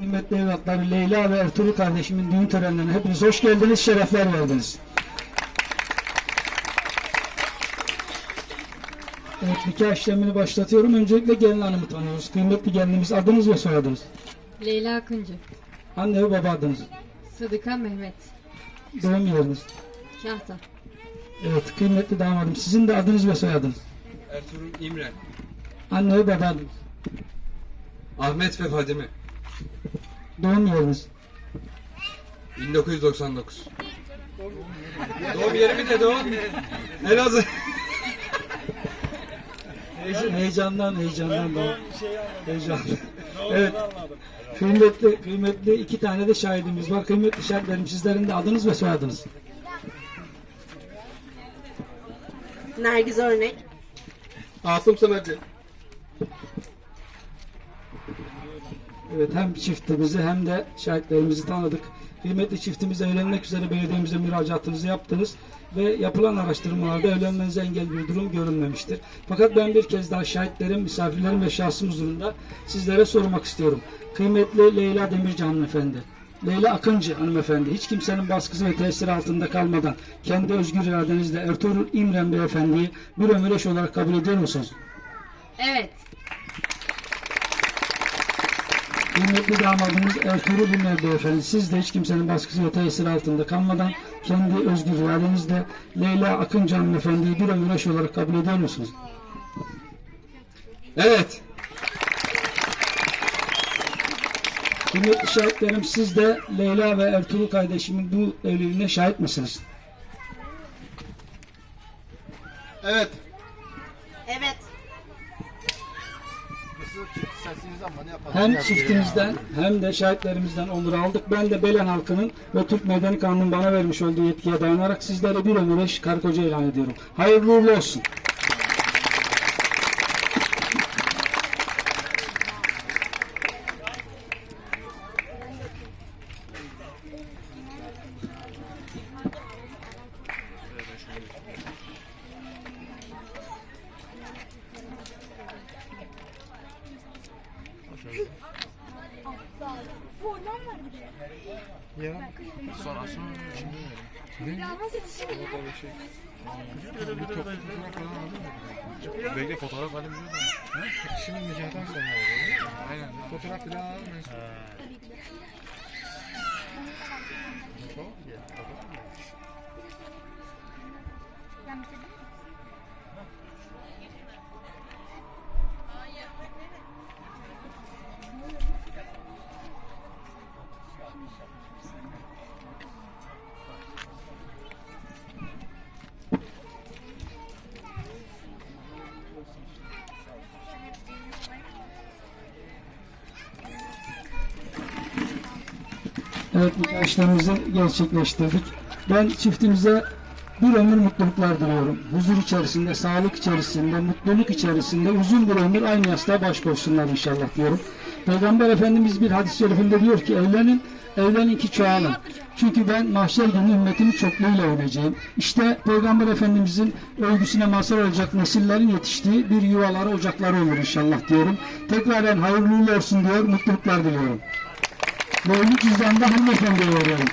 Kıymetli evlatları Leyla ve Ertuğrul kardeşimin düğün törenlerine hepiniz hoş geldiniz, şerefler verdiniz. Evet, nikah işlemini başlatıyorum. Öncelikle gelin hanımı tanıyoruz. Kıymetli gelinimiz adınız ve soyadınız. Leyla Akıncı, Anne ve baba adınız. Sıdıka Mehmet, Doğum yeriniz. Kahta, Evet, kıymetli damadım. Sizin de adınız ve soyadınız. Ertuğrul İmren, Anne ve baba adınız. Ahmet ve Fadime, Doğum yeriniz. 1999. doğum yerimi de doğum. Elazığ. Heyecan- Heyecandan, heyecandan doğum. Heyecan. Evet. Kıymetli, kıymetli iki tane de şahidimiz var. Kıymetli şahitlerim sizlerin de adınız ve soyadınız. Nergiz Örnek, Asım Sanatçı. Evet hem çiftimizi hem de şahitlerimizi tanıdık. Kıymetli çiftimize evlenmek üzere belediyemize müracaatınızı yaptınız ve yapılan araştırmalarda evlenmenize engel bir durum görülmemiştir. Fakat ben bir kez daha şahitlerim, misafirlerim ve şahsım huzurunda sizlere sormak istiyorum. Kıymetli Leyla Demirci hanımefendi, Leyla Akıncı hanımefendi, hiç kimsenin baskısı ve tesiri altında kalmadan kendi özgür iradenizle Ertuğrul İmren beyefendiyi bir ömür eş olarak kabul ediyor musunuz? Evet, Kıymetli damadımız Ertuğrul Ünver Beyefendi, siz de hiç kimsenin baskısı ve tesiri altında kalmadan kendi özgür iradenizle Leyla Akıncı hanımefendiyi bir ömür olarak kabul ediyor musunuz? Evet. Kıymetli şahitlerim siz de Leyla ve Ertuğrul kardeşimin bu evliliğine şahit misiniz? Evet. Hem çiftimizden hem de şahitlerimizden onur aldık. Ben de Belen halkının ve Türk Medeni Kanunu'nun bana vermiş olduğu yetkiye dayanarak sizlere bir ömür eş karı koca ilan ediyorum. Hayırlı uğurlu olsun. Bekle fotoğraf alayım diyor da. Şimdi nikahtan sonra oluyor. Aynen. Fotoğraf falan alalım. Evet işlemimizi gerçekleştirdik. Ben çiftimize bir ömür mutluluklar diliyorum. Huzur içerisinde, sağlık içerisinde, mutluluk içerisinde uzun bir ömür aynı yastığa baş koysunlar inşallah diyorum. Peygamber Efendimiz bir hadis-i şerifinde diyor ki evlenin, evlenin ki çoğalın. Çünkü ben mahşer günü ümmetimi çokluğuyla öveceğim. İşte Peygamber Efendimizin övgüsüne mazhar olacak nesillerin yetiştiği bir yuvaları, ocakları olur inşallah diyorum. Tekraren hayırlı olsun diyor, mutluluklar diliyorum. Ve ölü cüzdanda hanımefendiye veriyorum.